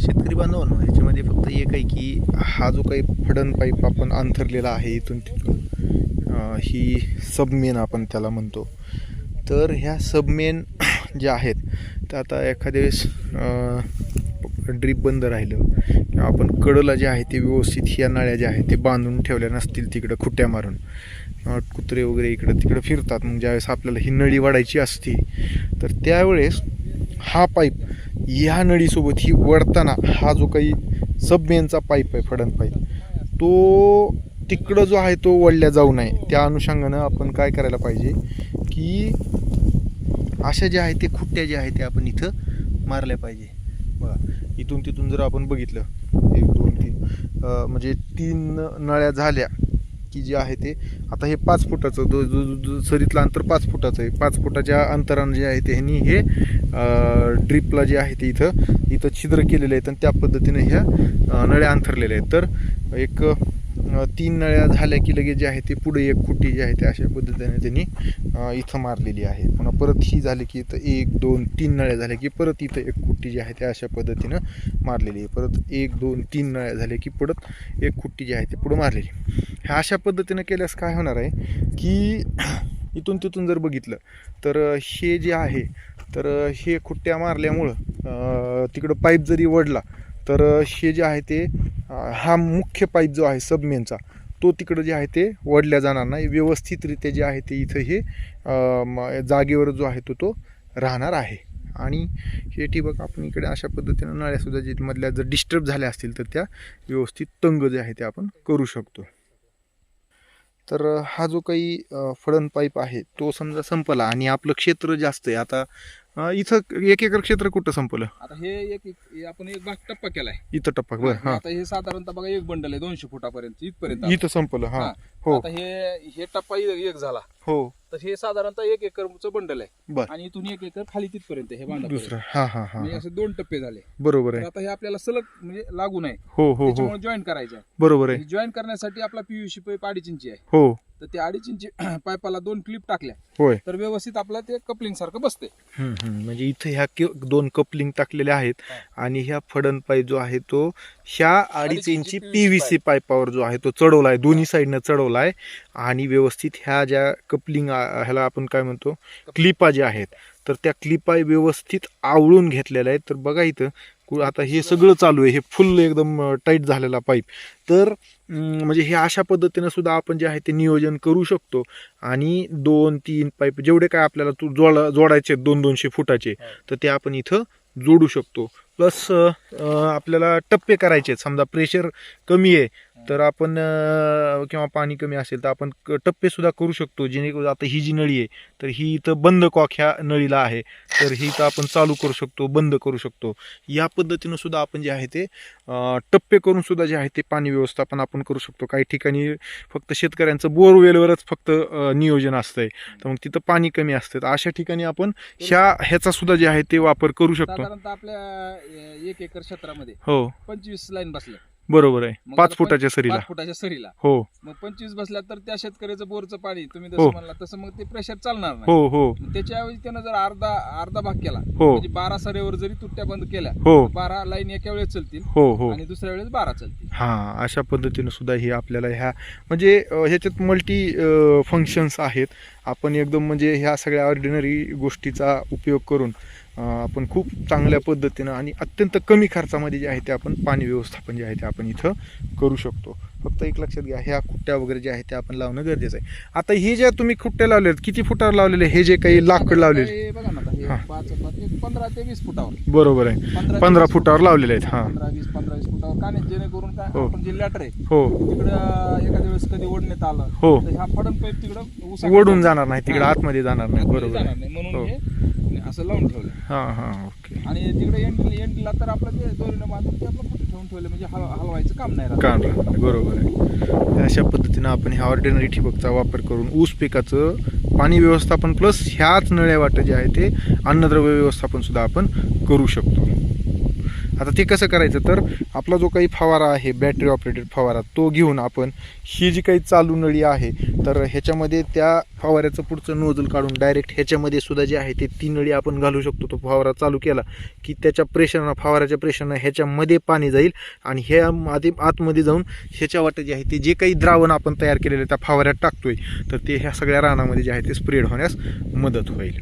शेतकरी बांधवांनो ह्याच्यामध्ये फक्त एक आहे की हा जो काही फडण पाईप आपण अंथरलेला आहे इथून तिथून ही सबमेन आपण त्याला म्हणतो. तर ह्या सबमेन ज्या आहेत त्या आता एखाद्या वेळेस ड्रीप बंद राहिलं किंवा आपण कडला जे आहे ते व्यवस्थित ह्या नळ्या ज्या आहेत ते बांधून ठेवल्या नसतील तिकडं खुट्या मारून. कुत्रे वगैरे इकडं तिकडं फिरतात मग ज्यावेळेस आपल्याला ही नळी वाढायची असते तर त्यावेळेस हा पाईप ह्या नळीसोबत ही वळताना हा जो काही सबमेनचा पाईप आहे फडण पाईप तो तिकडं जो आहे तो वळल्या जाऊ नये. त्या अनुषंगानं आपण काय करायला पाहिजे की अशा ज्या आहेत ते खुट्ट्या ज्या आहेत त्या आपण इथं मारल्या पाहिजे. बघा इथून तिथून जर आपण बघितलं एक दोन तीन म्हणजे तीन नळ्या झाल्या की जे आहे ते आता हे पाच फुटाचं जो जो सरीतलं अंतर पाच फुटाचं आहे. पाच फुटाच्या अंतरानं जे आहे ते ह्यांनी हे ड्रीपला जे आहे ते इथं इथं छिद्र केलेलं आहेत आणि त्या पद्धतीने ह्या नळ्या अंथरलेल्या आहेत. तर एक तीन नळ्या झाल्या की लगेच जे आहे ते पुढे एक खुटी जी आहे ते अशा पद्धतीने त्यांनी इथं मारलेली आहे. पुन्हा परत ही झाली की इथं एक दोन तीन नळ्या झाल्या की परत इथं एक खुट्टी जी आहे ते अशा पद्धतीनं मारलेली आहे. परत एक दोन तीन नळ्या झाल्या की परत एक खुट्टी जी आहे ते पुढं मारलेली ह्या अशा पद्धतीनं केल्यास काय होणार आहे की इथून तिथून जर बघितलं तर हे जे आहे तर हे खुट्ट्या मारल्यामुळं तिकडं पाईप जरी वडला तर हे जे आहे ते हा मुख्य पाईप जो आहे सबमेनचा तो तिकडं जे आहे ते वडल्या जाणार नाही. व्यवस्थितरित्या जे आहे ते इथं हे म- जागेवर जो आहे तो तो राहणार आहे. आणि हे ठिबक आपण इकडे अशा पद्धतीनं नळ्यासुद्धा जे मधल्या जर डिस्टर्ब झाल्या असतील तर त्या व्यवस्थित तंग जे आहे ते आपण करू शकतो. तर हा जो काही फळण पाईप आहे तो समजा संपला आणि आपलं क्षेत्र जास्त आहे. आता अं, इथं एक एकर क्षेत्र कुठं संपलं? आता हे एक हे आपण एक भाग टप्पा केलाय. इथं टप्पा बरं हां. आता हे साधारणतः बघा एक बंडल आहे दोनशे फुटापर्यंत इथपर्यंत. इथं संपलं हां. हा. हो. आता हे हे टप्पा एक एक झाला. हो. तर हे साधारणतः एक एकरचं बंडल आहे. बर. आणि इथून एक एकर खाली तिथपर्यंत हे बांधा दुसरं हां हां हां म्हणजे हां. असे दोन टप्पे झाले. बरोबर तर आहे आता हे आपल्याला सलग म्हणजे लागू नये. हो हो हो. त्याच्यामुळे जॉईन करायचे आहे. बरोबर आहे. जॉईन करण्यासाठी आपला पीयूसी पाईप अडीच इंची आहे. हो. तर त्या अडीच इंची पाईपाला दोन क्लिप टाकल्या. होय. तर व्यवस्थित आपलं ते कपलिंग सारखं बसते. म्हणजे इथं ह्या कि- दोन कपलिंग टाकलेले आहेत आणि ह्या फडन पाईप जो आहे तो ह्या अडीच इंची पीव्हीसी पाईपावर जो आहे तो चढवलाय दोन्ही साईडनं चढवलाय. आणि व्यवस्थित ह्या ज्या कपलिंग ह्याला आपण काय म्हणतो? क्लिपा ज्या आहेत तर त्या क्लिपा व्यवस्थित आवळून घेतलेल्या आहेत. तर बघा इथं आता हे सगळं चालू आहे. हे फुल एकदम टाईट झालेला पाईप तर म्हणजे हे अशा पद्धतीनं सुद्धा आपण जे आहे ते नियोजन करू शकतो. आणि दोन तीन पाईप जेवढे काय आपल्याला तू जोडा जोडायचे आहेत, दोन दोनशे फुटाचे तर ते आपण इथं जोडू शकतो. प्लस आपल्याला टप्पे करायचे आहेत. समजा प्रेशर कमी आहे तर आपण किंवा पाणी कमी असेल तर आपण टप्पे सुद्धा करू शकतो जेणेकरून आता ही जी नळी आहे तर ही इथं बंद कॉक ह्या नळीला आहे. तर ही इथं आपण चालू करू शकतो बंद करू शकतो. या पद्धतीनं सुद्धा आपण जे आहे ते टप्पे करून सुद्धा जे आहे ते पाणी व्यवस्थापन आपण करू शकतो. काही ठिकाणी फक्त शेतकऱ्यांचं बोरवेलवरच फक्त नियोजन असतंय. तर मग तिथं पाणी कमी असतं. तर अशा ठिकाणी आपण ह्या ह्याचा सुद्धा जे आहे ते वापर करू शकतो. आपल्या एक एकर क्षेत्रामध्ये हो. पंचवीस लाईन बसल्या. बरोबर आहे. मग पाच फुटाच्या सरीला. पाच फुटाच्या सरीला. हो. मग पंचवीस बसल्या तर त्या शेतकऱ्याचं बोरचं पाणी तुम्ही हो. जसं म्हणला तसं मग ते प्रेशर चालणार नाही. हो हो. मग त्याच्याऐवजी त्यानं जर अर्धा अर्धा भाग केला हो. म्हणजे बारा सरेवर जरी तुट्ट्या बंद केल्या हो. बारा लाईन एका वेळेस चलतील हो हो. आणि दुसऱ्या वेळेस बारा चलतील. हा अशा पद्धतीने सुद्धा हे आपल्याला ह्या म्हणजे अ, ह्याच्यात मल्टी फंक्शन्स आहेत. आपण एकदम म्हणजे ह्या सगळ्या ऑर्डिनरी गोष्टीचा उपयोग करून आपण खूप चांगल्या पद्धतीनं आणि अत्यंत कमी खर्चामध्ये जे आहे ते आपण पाणी व्यवस्थापन जे आहे ते आपण इथं करू शकतो. फक्त एक लक्षात घ्या ह्या खुट्ट्या वगैरे जे आहे ते आपण लावणं गरजेचं आहे. आता हे ज्या तुम्ही खुट्ट्या लावलेत किती फुटावर लावलेले हे जे काही लाकूड लावलेले? हे हे हा. पंधरा ते वीस फुटावर. बरोबर आहे. पंधरा फुटावर लावलेले आहेत हा. जेणेकरून काय हो. जे लॅटर आहे हो. तिकडं एखाद्या वेळेस कधी ओढण्यात आलं हो. ह्या पाईप तिकडं ओढून जाणार नाही तिकडे हा. आतमध्ये जाणार नाही बरोबर म्हणून असं लावून ठेवलं. हां हां ओके. आणि तिकडे एंड एंडला तर आपलं ते दोरीनं बांधून ते आपलं कुठे ठेवून ठेवलं? म्हणजे हल हलवायचं काम नाही राहत. काम राहणार बरोबर आहे. अशा पद्धतीनं आपण ह्या ऑर्डिनरी ठिबकचा वापर करून ऊस पिकाचं पाणी व्यवस्थापन प्लस ह्याच नळ्या वाटं जे आहे ते अन्नद्रव्य व्यवस्थापन सुद्धा आपण करू शकतो. आता ते कसं करायचं? तर आपला जो काही फवारा आहे बॅटरी ऑपरेटेड फवारा तो घेऊन आपण ही जी काही चालू नळी आहे तर ह्याच्यामध्ये त्या फवाऱ्याचं पुढचं नोजल काढून डायरेक्ट ह्याच्यामध्ये सुद्धा जे आहे ते ती नळी आपण घालू शकतो. तो फवारा चालू केला की त्याच्या प्रेशरनं फवाराच्या प्रेशरनं ह्याच्यामध्ये पाणी जाईल आणि ह्या आधी आतमध्ये जाऊन ह्याच्या वाटत जे आहे ते जे काही द्रावण आपण तयार केलेलं त्या फवाऱ्यात टाकतोय तर ते ह्या सगळ्या रानामध्ये जे आहे ते स्प्रेड होण्यास मदत होईल.